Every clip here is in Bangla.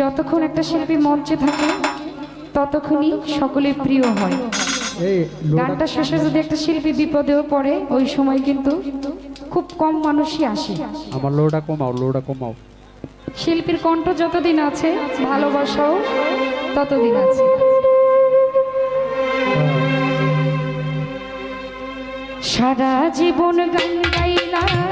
যতক্ষণ একটা শিল্পী মঞ্চে থাকে ততক্ষণই সকলে প্রিয় হয়। গানটা শেষে যদি একটা শিল্পী বিপদেও পড়ে ওই সময় কিন্তু খুব কম মানুষই আসে। আমার লোডা কমাও লোডা কমাও। শিল্পীর কণ্ঠ যতদিন আছে ভালোবাসাও ততদিন আছে। সারা জীবন গান গাইলাম।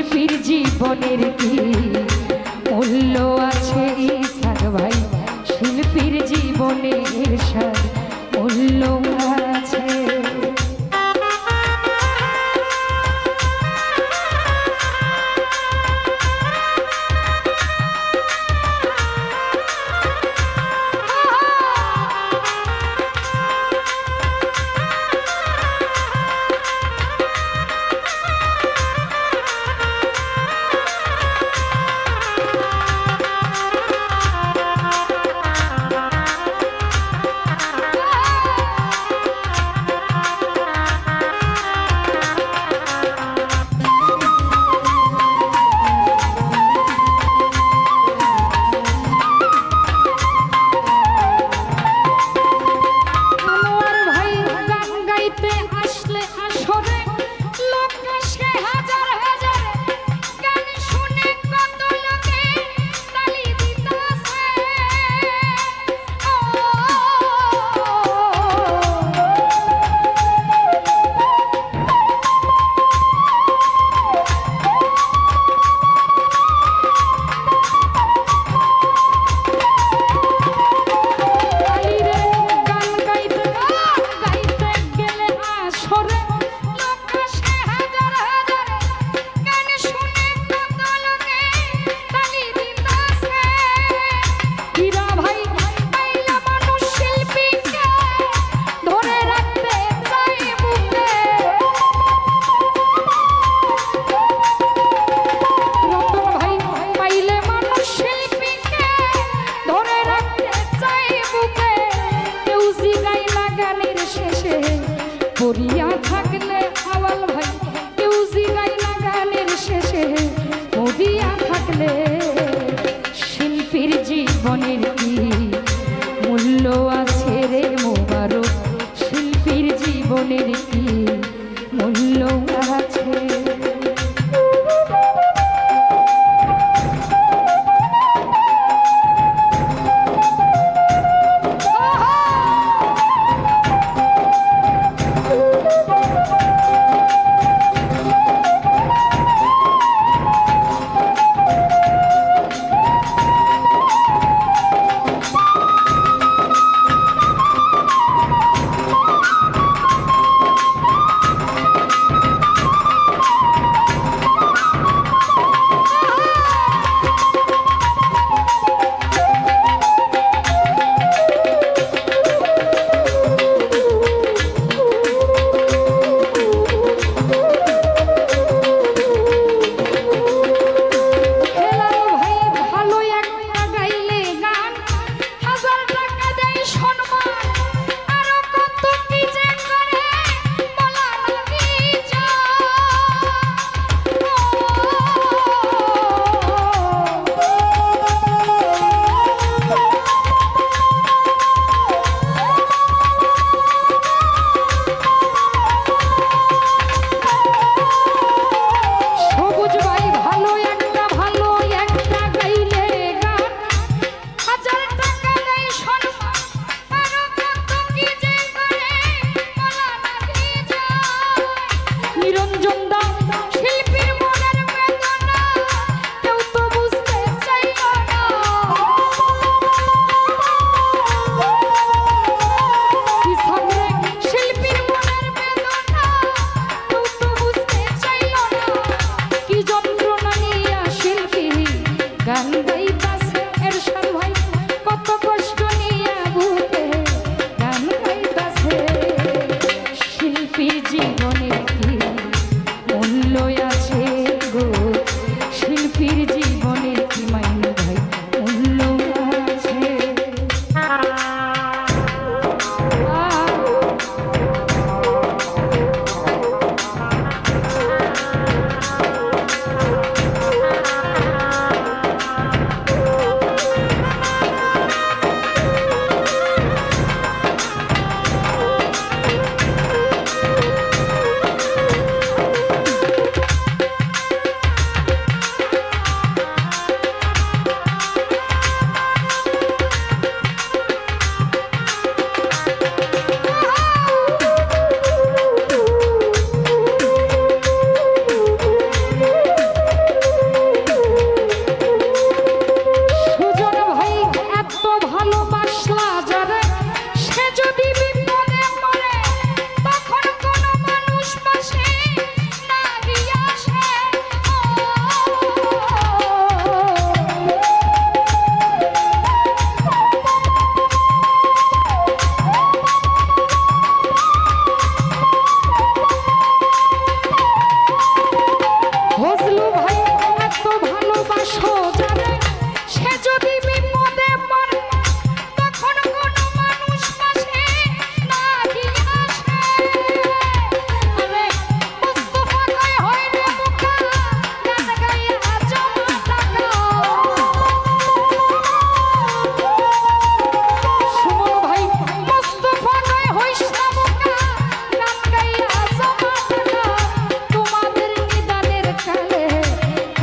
শিল্পীর জীবনের কি? মনের কি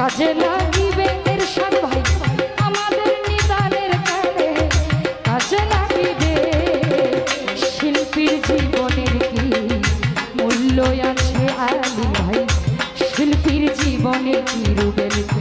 কাজে লাগিবে এর সাত ভাই, আমাদের নিদানের কানে কাজে লাগিবে শিল্পীর জীবনের কি মূল্য আছে আলি ভাই? শিল্পীর কি